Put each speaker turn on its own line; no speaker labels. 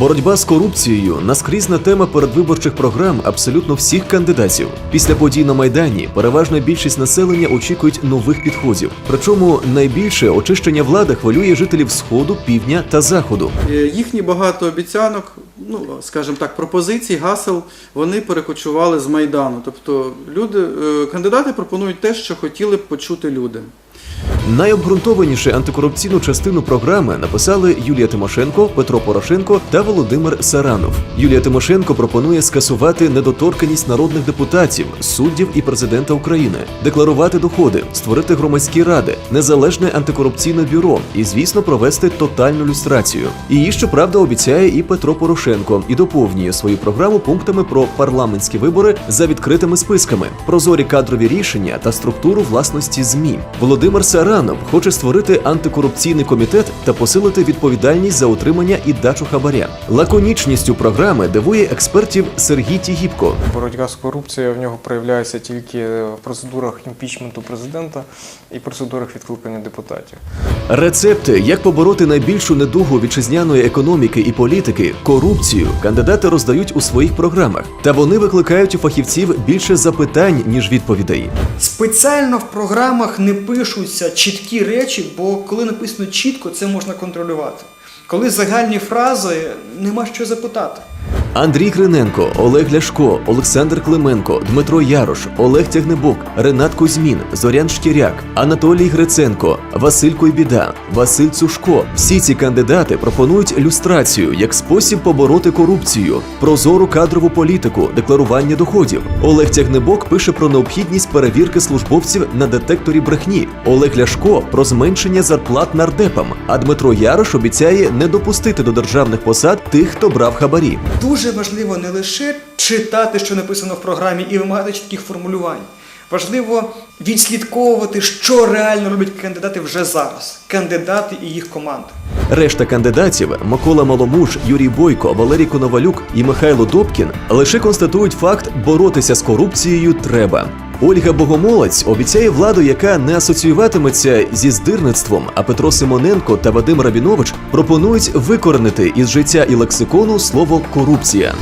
Боротьба з корупцією наскрізна тема передвиборчих програм абсолютно всіх кандидатів. Після подій на майдані переважна більшість населення очікують нових підходів. Причому найбільше очищення влади хвилює жителів сходу, півдня та заходу.
Е, Їхні багато обіцянок, ну скажімо так, пропозицій, гасел, вони перекочували з майдану. Тобто люди, е, кандидати пропонують те, що хотіли б почути люди.
Найобґрунтованіше антикорупційну частину програми написали Юлія Тимошенко, Петро Порошенко та Володимир Саранов. Юлія Тимошенко пропонує скасувати недоторканність народних депутатів, суддів і президента України, декларувати доходи, створити громадські ради, незалежне антикорупційне бюро і, звісно, провести тотальну люстрацію. Її, щоправда, обіцяє і Петро Порошенко і доповнює свою програму пунктами про парламентські вибори за відкритими списками, прозорі кадрові рішення та структуру власності ЗМІ. Володимир Саранов хоче створити антикорупційний комітет та посилити відповідальність за отримання і дачу хабаря. Лаконічністю програми дивує експертів Сергій Тігіпко.
Боротьба з корупцією в нього проявляється тільки в процедурах імпічменту президента і процедурах відкликання депутатів.
Рецепти, як побороти найбільшу недугу вітчизняної економіки і політики корупцію, кандидати роздають у своїх програмах, та вони викликають у фахівців більше запитань ніж відповідей.
Спеціально в програмах не пишуться чіткі речі, бо коли написано чітко, це можна контролювати. Коли загальні фрази, нема що запитати.
Андрій Криненко, Олег Ляшко, Олександр Клименко, Дмитро Ярош, Олег Тягнебок, Ренат Кузьмін, Зорян Шкіряк, Анатолій Гриценко, Василь Койбіда, Василь Цушко. Всі ці кандидати пропонують люстрацію як спосіб побороти корупцію, прозору кадрову політику, декларування доходів. Олег Тягнебок пише про необхідність перевірки службовців на детекторі брехні. Олег Ляшко про зменшення зарплат нардепам. А Дмитро Ярош обіцяє не допустити до державних посад тих, хто брав хабарі.
Дуже важливо не лише читати, що написано в програмі, і вимагати чітких формулювань. Важливо відслідковувати, що реально роблять кандидати вже зараз, кандидати і їх команди.
Решта кандидатів Микола Маломуш, Юрій Бойко, Валерій Коновалюк і Михайло Добкін лише констатують факт боротися з корупцією треба. Ольга Богомолець обіцяє владу, яка не асоціюватиметься зі здирництвом. А Петро Симоненко та Вадим Рабінович пропонують викоренити із життя і лексикону слово корупція.